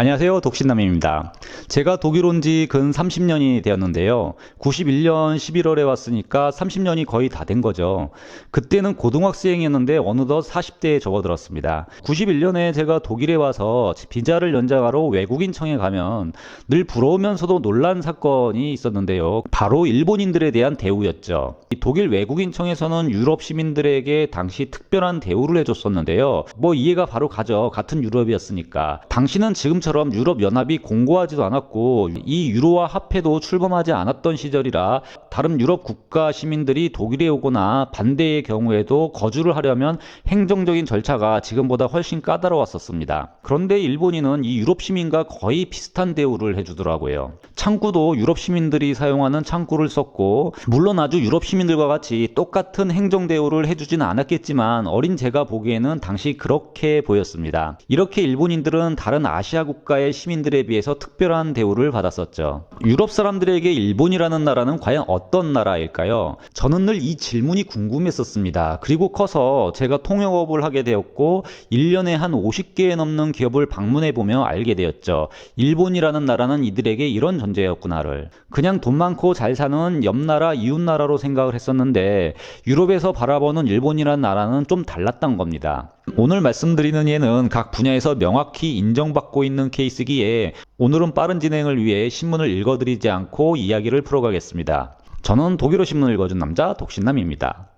안녕하세요. 독신남입니다. 제가 독일 온 지 근 30년이 되었는데요. 91년 11월에 왔으니까 30년이 거의 다 된 거죠. 그때는 고등학생이었는데 어느덧 40대에 접어들었습니다. 91년에 제가 독일에 와서 비자를 연장하러 외국인청에 가면 늘 부러우면서도 놀란 사건이 있었는데요. 바로 일본인들에 대한 대우였죠. 이 독일 외국인청에서는 유럽 시민들에게 당시 특별한 대우를 해줬었는데요. 뭐 이해가 바로 가죠. 같은 유럽이었으니까. 당시는 지금 처럼 유럽 연합이 공고하지도 않았고 이 유로와 화폐도 출범하지 않았던 시절이라 다른 유럽 국가 시민들이 독일에 오거나 반대의 경우에도 거주를 하려면 행정적인 절차가 지금보다 훨씬 까다로웠었습니다. 그런데 일본인은 이 유럽 시민과 거의 비슷한 대우를 해주더라고요. 창구도 유럽 시민들이 사용하는 창구를 썼고 물론 아주 유럽 시민들과 같이 똑같은 행정 대우를 해주지는 않았겠지만 어린 제가 보기에는 당시 그렇게 보였습니다. 이렇게 일본인들은 다른 아시아 국 가의 시민들에 비해서 특별한 대우를 받았었죠. 유럽 사람들에게 일본이라는 나라는 과연 어떤 나라일까요? 저는 늘 이 질문이 궁금했었습니다. 그리고 커서 제가 통역업을 하게 되었고 1년에 한 50개에 넘는 기업을 방문해 보며 알게 되었죠. 일본이라는 나라는 이들에게 이런 존재였구나를. 그냥 돈 많고 잘 사는 옆 나라, 이웃 나라로 생각을 했었는데 유럽에서 바라보는 일본이라는 나라는 좀 달랐던 겁니다. 오늘 말씀드리는 예는 각 분야에서 명확히 인정받고 있는 케이스기에 오늘은 빠른 진행을 위해 신문을 읽어드리지 않고 이야기를 풀어가겠습니다. 저는 독일어 신문을 읽어준 남자 독신남입니다.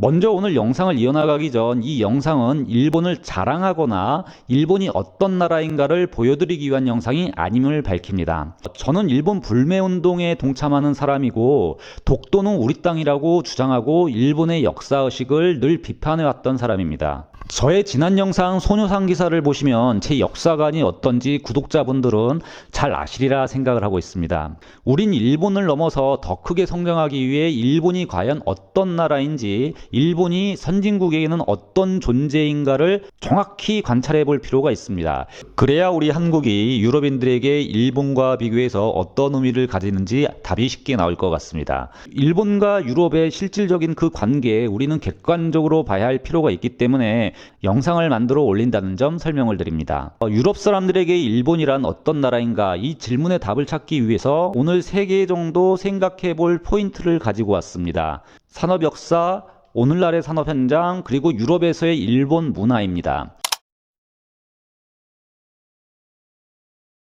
먼저 오늘 영상을 이어나가기 전 이 영상은 일본을 자랑하거나 일본이 어떤 나라인가를 보여드리기 위한 영상이 아님을 밝힙니다. 저는 일본 불매운동에 동참하는 사람이고 독도는 우리 땅이라고 주장하고 일본의 역사의식을 늘 비판해왔던 사람입니다. 저의 지난 영상 소녀상 기사를 보시면 제 역사관이 어떤지 구독자분들은 잘 아시리라 생각을 하고 있습니다. 우린 일본을 넘어서 더 크게 성장하기 위해 일본이 과연 어떤 나라인지 일본이 선진국에게는 어떤 존재인가를 정확히 관찰해 볼 필요가 있습니다. 그래야 우리 한국이 유럽인들에게 일본과 비교해서 어떤 의미를 가지는지 답이 쉽게 나올 것 같습니다. 일본과 유럽의 실질적인 그 관계에 우리는 객관적으로 봐야 할 필요가 있기 때문에 영상을 만들어 올린다는 점 설명을 드립니다. 어, 유럽 사람들에게 일본이란 어떤 나라인가 이 질문의 답을 찾기 위해서 오늘 세개 정도 생각해 볼 포인트를 가지고 왔습니다. 산업 역사, 오늘날의 산업 현장, 그리고 유럽에서의 일본 문화입니다.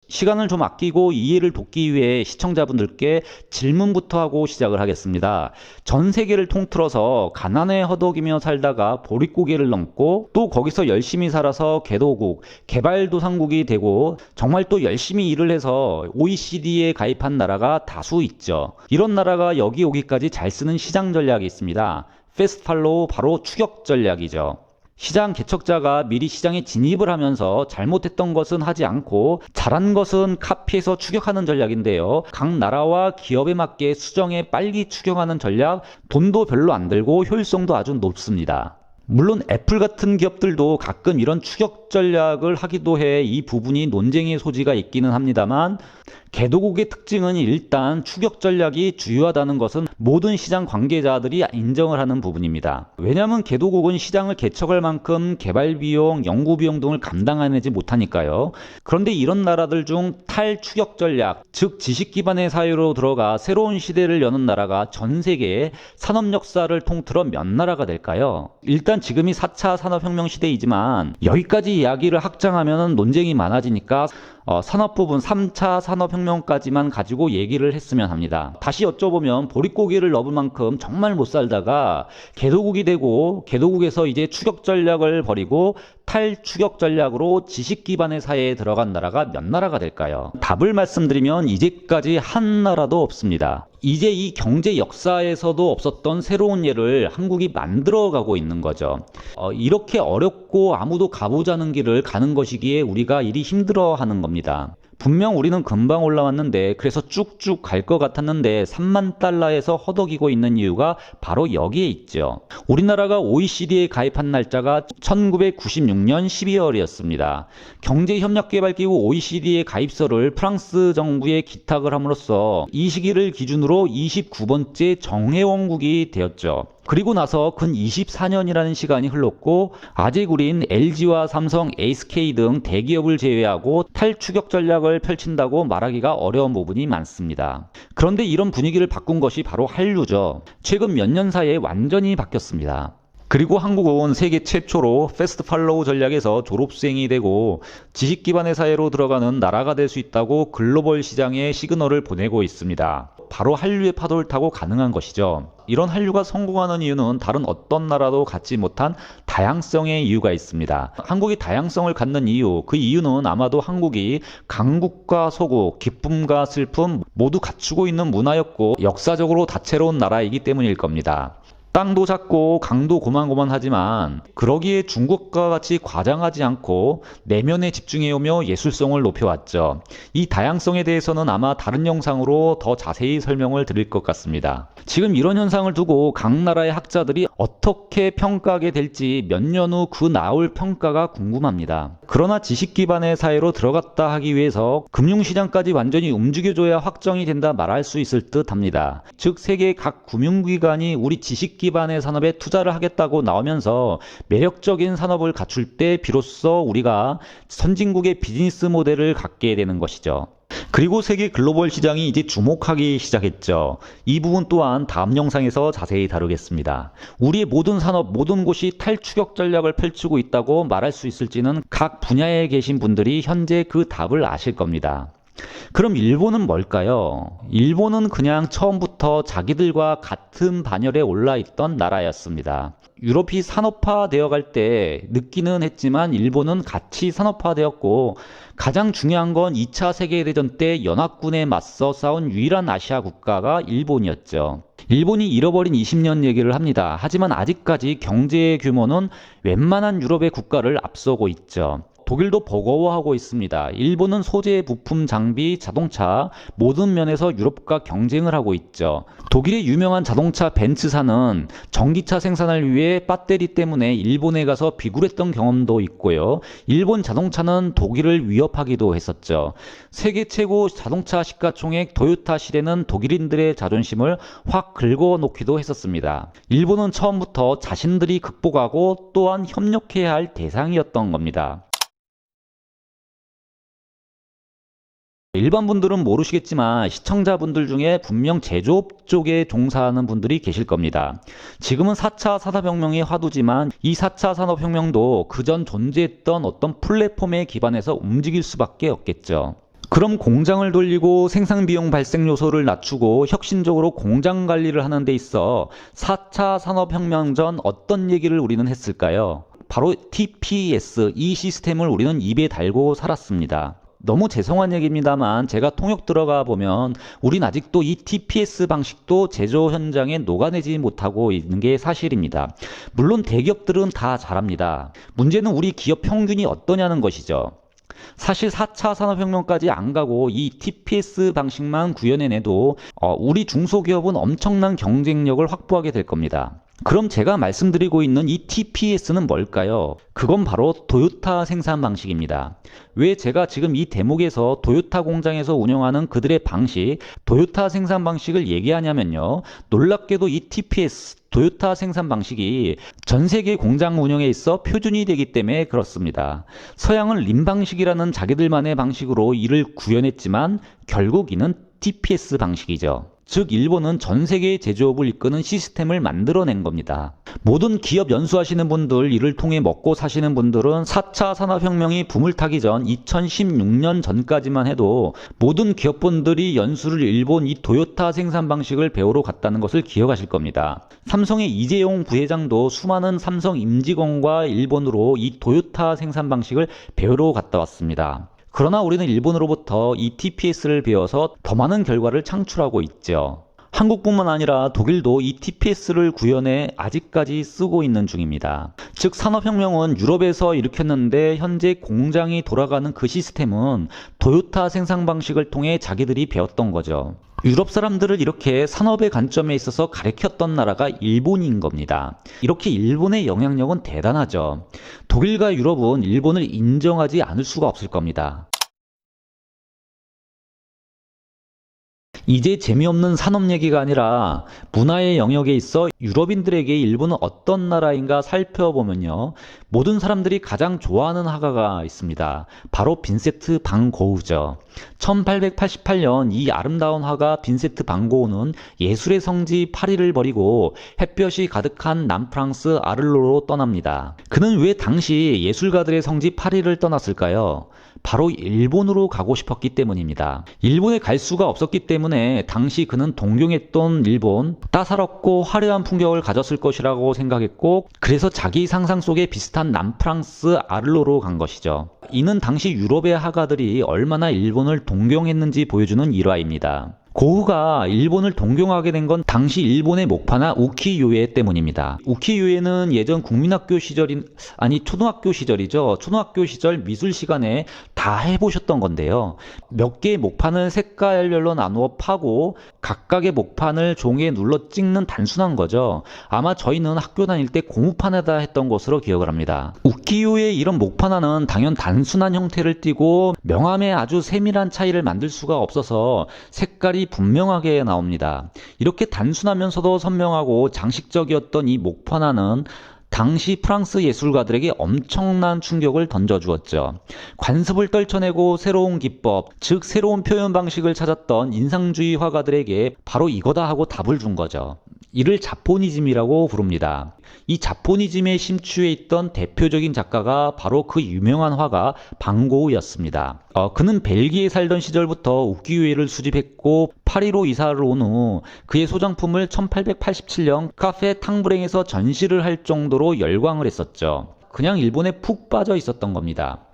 시간을 좀 아끼고 이해를 돕기 위해 시청자분들께 질문부터 하고 시작을 하겠습니다. 전 세계를 통틀어서 가난에 허덕이며 살다가 보릿고개를 넘고 또 거기서 열심히 살아서 개도국, 개발도상국이 되고 정말 또 열심히 일을 해서 OECD에 가입한 나라가 다수 있죠. 이런 나라가 여기 오기까지 잘 쓰는 시장 전략이 있습니다. 페스팔로우 바로 추격 전략이죠. 시장 개척자가 미리 시장에 진입을 하면서 잘못했던 것은 하지 않고 잘한 것은 카피해서 추격하는 전략인데요. 각 나라와 기업에 맞게 수정에 빨리 추경하는 전략, 돈도 별로 안 들고 효율성도 아주 높습니다. 물론 애플 같은 기업들도 가끔 이런 추격 전략을 하기도 해 이 부분이 논쟁의 소지가 있기는 합니다만 개도국의 특징은 일단 추격 전략이 주요하다는 것은 모든 시장 관계자들이 인정을 하는 부분입니다. 왜냐하면 개도국은 시장을 개척할 만큼 개발 비용, 연구 비용 등을 감당하지 못하니까요. 그런데 이런 나라들 중 탈추격 전략, 즉 지식 기반의 사회로 들어가 새로운 시대를 여는 나라가 전 세계의 산업 역사를 통틀어 몇 나라가 될까요? 일단 지금이 4차 산업혁명 시대이지만 여기까지 이야기를 확장하면 논쟁이 많아지니까 어, 산업 부분 3차 산업혁명까지만 가지고 얘기를 했으면 합니다. 다시 여쭤보면 보릿고기를 넣을 만큼 정말 못 살다가 개도국이 되고 개도국에서 이제 추격 전략을 벌이고 탈추격 전략으로 지식 기반의 사회에 들어간 나라가 몇 나라가 될까요? 답을 말씀드리면 이제까지 한 나라도 없습니다. 이제 이 경제 역사에서도 없었던 새로운 예를 한국이 만들어가고 있는 거죠. 어, 이렇게 어렵고 아무도 가보자는 길을 가는 것이기에 우리가 일이 힘들어하는 겁니다. 분명 우리는 금방 올라왔는데 그래서 쭉쭉 갈 것 같았는데 3만 달러에서 허덕이고 있는 이유가 바로 여기에 있죠. 우리나라가 OECD에 가입한 날짜가 1996년 12월이었습니다. 경제협력개발기구 OECD의 가입서를 프랑스 정부에 기탁을 함으로써 이 시기를 기준으로 29번째 정회원국이 되었죠. 그리고 나서 근 24년이라는 시간이 흘렀고 아직 우린 LG와 삼성, SK 등 대기업을 제외하고 탈추격 전략을 펼친다고 말하기가 어려운 부분이 많습니다. 그런데 이런 분위기를 바꾼 것이 바로 한류죠. 최근 몇 년 사이에 완전히 바뀌었습니다. 그리고 한국은 세계 최초로 패스트 팔로우 전략에서 졸업생이 되고 지식 기반의 사회로 들어가는 나라가 될 수 있다고 글로벌 시장에 시그널을 보내고 있습니다. 바로 한류의 파도를 타고 가능한 것이죠. 이런 한류가 성공하는 이유는 다른 어떤 나라도 갖지 못한 다양성의 이유가 있습니다. 한국이 다양성을 갖는 이유, 그 이유는 아마도 한국이 강국과 소국, 기쁨과 슬픔 모두 갖추고 있는 문화였고 역사적으로 다채로운 나라이기 때문일 겁니다. 땅도 작고 강도 고만고만하지만 그러기에 중국과 같이 과장하지 않고 내면에 집중해오며 예술성을 높여왔죠. 이 다양성에 대해서는 아마 다른 영상으로 더 자세히 설명을 드릴 것 같습니다. 지금 이런 현상을 두고 각 나라의 학자들이 어떻게 평가하게 될지 몇 년 후 그 나올 평가가 궁금합니다. 그러나 지식 기반의 사회로 들어갔다 하기 위해서 금융시장까지 완전히 움직여줘야 확정이 된다 말할 수 있을 듯 합니다. 즉 세계 각 금융기관이 우리 지식 기반의 산업에 투자를 하겠다고 나오면서 매력적인 산업을 갖출 때 비로소 우리가 선진국의 비즈니스 모델을 갖게 되는 것이죠. 그리고 세계 글로벌 시장이 이제 주목하기 시작했죠. 이 부분 또한 다음 영상에서 자세히 다루겠습니다. 우리의 모든 산업, 모든 곳이 탈추격 전략을 펼치고 있다고 말할 수 있을지는 각 분야에 계신 분들이 현재 그 답을 아실 겁니다. 그럼 일본은 뭘까요? 일본은 그냥 처음부터 자기들과 같은 반열에 올라 있던 나라였습니다. 유럽이 산업화 되어 갈 때 늦기는 했지만 일본은 같이 산업화 되었고 가장 중요한 건 2차 세계대전 때 연합군에 맞서 싸운 유일한 아시아 국가가 일본이었죠. 일본이 잃어버린 20년 얘기를 합니다. 하지만 아직까지 경제 규모는 웬만한 유럽의 국가를 앞서고 있죠. 독일도 버거워하고 있습니다. 일본은 소재, 부품, 장비, 자동차 모든 면에서 유럽과 경쟁을 하고 있죠. 독일의 유명한 자동차 벤츠사는 전기차 생산을 위해 배터리 때문에 일본에 가서 비굴했던 경험도 있고요. 일본 자동차는 독일을 위협하기도 했었죠. 세계 최고 자동차 시가총액 토요타 시대는 독일인들의 자존심을 확 긁어놓기도 했었습니다. 일본은 처음부터 자신들이 극복하고 또한 협력해야 할 대상이었던 겁니다. 일반 분들은 모르시겠지만 시청자분들 중에 분명 제조업 쪽에 종사하는 분들이 계실 겁니다. 지금은 4차 산업혁명이 화두지만 이 4차 산업혁명도 그전 존재했던 어떤 플랫폼에 기반해서 움직일 수밖에 없겠죠. 그럼 공장을 돌리고 생산 비용 발생 요소를 낮추고 혁신적으로 공장 관리를 하는 데 있어 4차 산업혁명 전 어떤 얘기를 우리는 했을까요? 바로 TPS 이 시스템을 우리는 입에 달고 살았습니다. 너무 죄송한 얘기입니다만 제가 통역 들어가 보면 우린 아직도 이 TPS 방식도 제조 현장에 녹아내지 못하고 있는 게 사실입니다. 물론 대기업들은 다 잘합니다. 문제는 우리 기업 평균이 어떠냐는 것이죠. 사실 4차 산업혁명까지 안 가고 이 TPS 방식만 구현해내도 어, 우리 중소기업은 엄청난 경쟁력을 확보하게 될 겁니다. 그럼 제가 말씀드리고 있는 이 TPS는 뭘까요? 그건 바로 도요타 생산 방식입니다. 왜 제가 지금 이 대목에서 도요타 공장에서 운영하는 그들의 방식, 도요타 생산 방식을 얘기하냐면요. 놀랍게도 이 TPS, 도요타 생산 방식이 전 세계 공장 운영에 있어 표준이 되기 때문에 그렇습니다. 서양은 림 방식이라는 자기들만의 방식으로 이를 구현했지만 결국 이는 TPS 방식이죠. 즉 일본은 전 세계의 제조업을 이끄는 시스템을 만들어낸 겁니다. 모든 기업 연수하시는 분들, 이를 통해 먹고 사시는 분들은 4차 산업혁명이 붐을 타기 전 2016년 전까지만 해도 모든 기업분들이 연수를 일본 이 도요타 생산 방식을 배우러 갔다는 것을 기억하실 겁니다. 삼성의 이재용 부회장도 수많은 삼성 임직원과 일본으로 이 도요타 생산 방식을 배우러 갔다 왔습니다. 그러나 우리는 일본으로부터 이 TPS를 배워서 더 많은 결과를 창출하고 있죠. 한국뿐만 아니라 독일도 이 TPS를 구현해 아직까지 쓰고 있는 중입니다. 즉 산업혁명은 유럽에서 일으켰는데 현재 공장이 돌아가는 그 시스템은 도요타 생산 방식을 통해 자기들이 배웠던 거죠. 유럽 사람들을 이렇게 산업의 관점에 있어서 가르쳤던 나라가 일본인 겁니다. 이렇게 일본의 영향력은 대단하죠. 독일과 유럽은 일본을 인정하지 않을 수가 없을 겁니다. 이제 재미없는 산업 얘기가 아니라 문화의 영역에 있어 유럽인들에게 일본은 어떤 나라인가 살펴보면요. 모든 사람들이 가장 좋아하는 화가가 있습니다. 바로 빈세트 방 고우죠. 1888년 이 아름다운 화가 빈세트 방 고우는 예술의 성지 파리를 버리고 햇볕이 가득한 남프랑스 아를로로 떠납니다. 그는 왜 당시 예술가들의 성지 파리를 떠났을까요? 바로 일본으로 가고 싶었기 때문입니다. 일본에 갈 수가 없었기 때문에 당시 그는 동경했던 일본 따사롭고 화려한 풍경을 가졌을 것이라고 생각했고 그래서 자기 상상 속에 비슷한 남프랑스 아를로로 간 것이죠. 이는 당시 유럽의 화가들이 얼마나 일본을 동경했는지 보여주는 일화입니다. 고흐가 일본을 동경하게 된 건 당시 일본의 목파나 우키요에 때문입니다. 우키요에는 예전 국민학교 시절인 아니 초등학교 시절이죠. 초등학교 시절 미술 시간에 다 해보셨던 건데요. 몇 개의 목판을 색깔별로 나누어 파고 각각의 목판을 종이에 눌러 찍는 단순한 거죠. 아마 저희는 학교 다닐 때 고무판에다 했던 것으로 기억을 합니다. 우키요의 이런 목판화는 당연 단순한 형태를 띠고 명암에 아주 세밀한 차이를 만들 수가 없어서 색깔이 분명하게 나옵니다. 이렇게 단순하면서도 선명하고 장식적이었던 이 목판화는 당시 프랑스 예술가들에게 엄청난 충격을 던져주었죠. 관습을 떨쳐내고 새로운 기법, 즉 새로운 표현 방식을 찾았던 인상주의 화가들에게 바로 이거다 하고 답을 준 거죠. 이를 자포니즘이라고 부릅니다. 이 자포니즘에 심취해 있던 대표적인 작가가 바로 그 유명한 화가 방고우였습니다. 어, 그는 벨기에 살던 시절부터 우키우에를 수집했고 파리로 이사를 온 후 그의 소장품을 1887년 카페 탕브랭에서 전시를 할 정도로 열광을 했었죠. 그냥 일본에 푹 빠져 있었던 겁니다.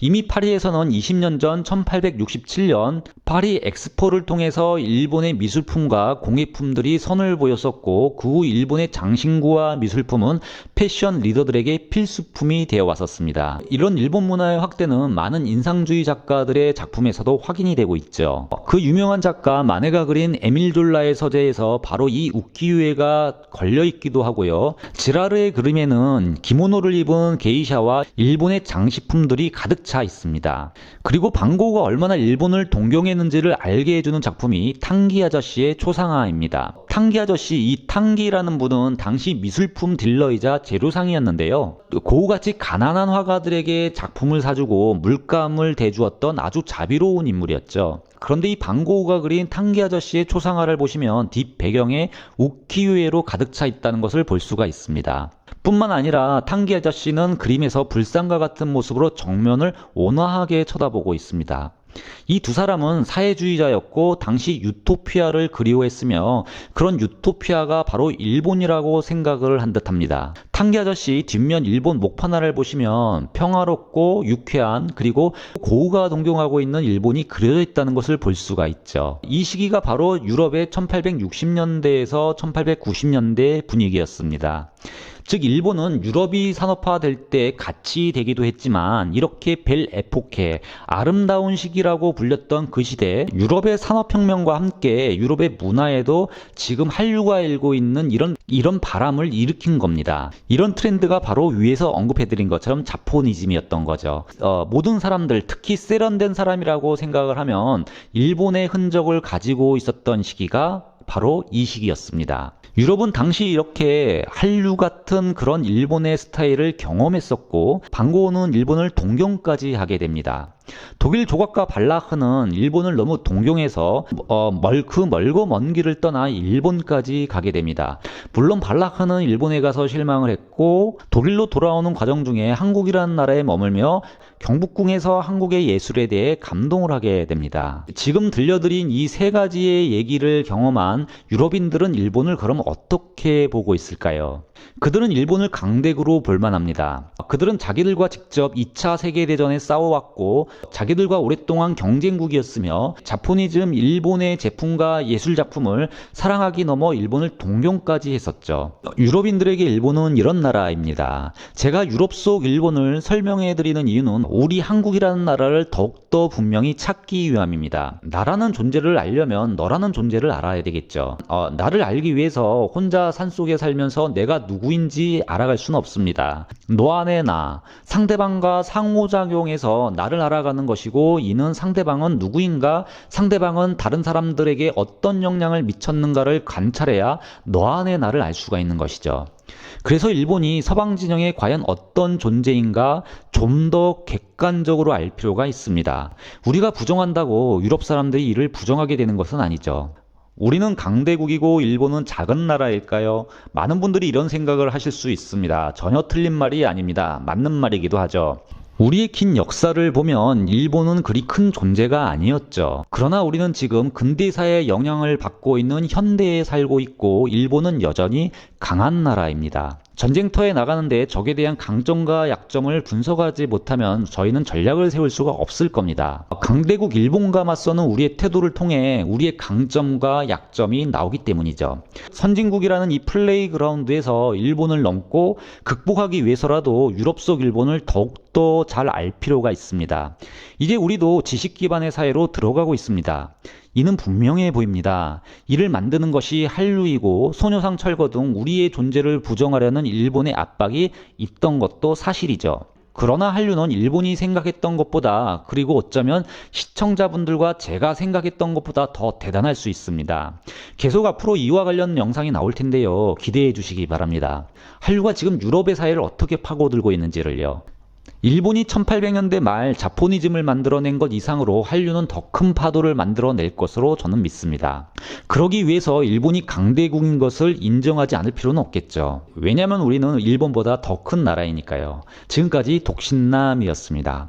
이미 파리에서는 20년 전 1867년 파리 엑스포를 통해서 일본의 미술품과 공예품들이 선을 보였었고 그 후 일본의 장신구와 미술품은 패션 리더들에게 필수품이 되어 왔었습니다. 이런 일본 문화의 확대는 많은 인상주의 작가들의 작품에서도 확인이 되고 있죠. 그 유명한 작가 마네가 그린 에밀 졸라의 서재에서 바로 이 우키유에가 걸려 있기도 하고요. 지라르의 그림에는 기모노를 입은 게이샤와 일본의 장식품들이 가득 차 있습니다. 그리고 방고가 얼마나 일본을 동경했는지를 알게 해주는 작품이 탕기 아저씨의 초상화입니다. 탕기 아저씨 이 탕기라는 분은 당시 미술품 딜러이자 재료상이었는데요. 고우같이 가난한 화가들에게 작품을 사주고 물감을 대주었던 아주 자비로운 인물이었죠. 그런데 이 방고우가 그린 탕기 아저씨의 초상화를 보시면 뒷 배경에 우키유에로 가득 차 있다는 것을 볼 수가 있습니다. 뿐만 아니라 탕기 아저씨는 그림에서 불상과 같은 모습으로 정면을 온화하게 쳐다보고 있습니다. 이 두 사람은 사회주의자였고 당시 유토피아를 그리워했으며 그런 유토피아가 바로 일본이라고 생각을 한 듯합니다. 탕기 아저씨 뒷면 일본 목판화를 보시면 평화롭고 유쾌한 그리고 고우가 동경하고 있는 일본이 그려져 있다는 것을 볼 수가 있죠. 이 시기가 바로 유럽의 1860년대에서 1890년대 분위기였습니다. 즉 일본은 유럽이 산업화될 때 같이 되기도 했지만 이렇게 벨 에포케 아름다운 시기라고 불렸던 그 시대 유럽의 산업혁명과 함께 유럽의 문화에도 지금 한류가 일고 있는 이런 이런 바람을 일으킨 겁니다. 이런 트렌드가 바로 위에서 언급해드린 것처럼 자포니즘이었던 거죠. 어, 모든 사람들 특히 세련된 사람이라고 생각을 하면 일본의 흔적을 가지고 있었던 시기가 바로 이 시기였습니다. 유럽은 당시 이렇게 한류 같은 그런 일본의 스타일을 경험했었고 방고는 일본을 동경까지 하게 됩니다. 독일 조각가 발라흐는 일본을 너무 동경해서 어, 멀, 그 멀고 먼 길을 떠나 일본까지 가게 됩니다. 물론 발라흐는 일본에 가서 실망을 했고 독일로 돌아오는 과정 중에 한국이라는 나라에 머물며 경복궁에서 한국의 예술에 대해 감동을 하게 됩니다. 지금 들려드린 이 세 가지의 얘기를 경험한 유럽인들은 일본을 그럼 어떻게 보고 있을까요? 그들은 일본을 강대국으로 볼만합니다. 그들은 자기들과 직접 2차 세계대전에 싸워왔고 자기들과 오랫동안 경쟁국이었으며 자포니즘 일본의 제품과 예술 작품을 사랑하기 넘어 일본을 동경까지 했었죠. 유럽인들에게 일본은 이런 나라입니다. 제가 유럽 속 일본을 설명해 드리는 이유는 우리 한국이라는 나라를 더욱더 분명히 찾기 위함입니다. 나라는 존재를 알려면 너라는 존재를 알아야 되겠죠. 어, 나를 알기 위해서 혼자 산속에 살면서 내가 누구인지 알아갈 수는 없습니다. 너 안에 나, 상대방과 상호작용해서 나를 알아 가는 것이고 이는 상대방은 누구인가, 상대방은 다른 사람들에게 어떤 영향을 미쳤는가를 관찰해야 너 안에 나를 알 수가 있는 것이죠. 그래서 일본이 서방 진영에 과연 어떤 존재인가 좀 더 객관적으로 알 필요가 있습니다. 우리가 부정한다고 유럽 사람들이 이를 부정하게 되는 것은 아니죠. 우리는 강대국이고 일본은 작은 나라일까요? 많은 분들이 이런 생각을 하실 수 있습니다. 전혀 틀린 말이 아닙니다. 맞는 말이기도 하죠. 우리의 긴 역사를 보면 일본은 그리 큰 존재가 아니었죠. 그러나 우리는 지금 근대사의 영향을 받고 있는 현대에 살고 있고 일본은 여전히 강한 나라입니다. 전쟁터에 나가는데 적에 대한 강점과 약점을 분석하지 못하면 저희는 전략을 세울 수가 없을 겁니다. 강대국 일본과 맞서는 우리의 태도를 통해 우리의 강점과 약점이 나오기 때문이죠. 선진국이라는 이 플레이그라운드에서 일본을 넘고 극복하기 위해서라도 유럽 속 일본을 더욱더 잘 알 필요가 있습니다. 이제 우리도 지식 기반의 사회로 들어가고 있습니다. 이는 분명해 보입니다. 이를 만드는 것이 한류이고 소녀상 철거 등 우리의 존재를 부정하려는 일본의 압박이 있던 것도 사실이죠. 그러나 한류는 일본이 생각했던 것보다 그리고 어쩌면 시청자분들과 제가 생각했던 것보다 더 대단할 수 있습니다. 계속 앞으로 이와 관련 영상이 나올 텐데요. 기대해 주시기 바랍니다. 한류가 지금 유럽의 사회를 어떻게 파고들고 있는지를요. 일본이 1800년대 말 자포니즘을 만들어낸 것 이상으로 한류는 더 큰 파도를 만들어낼 것으로 저는 믿습니다. 그러기 위해서 일본이 강대국인 것을 인정하지 않을 필요는 없겠죠. 왜냐하면 우리는 일본보다 더 큰 나라이니까요. 지금까지 독신남이었습니다.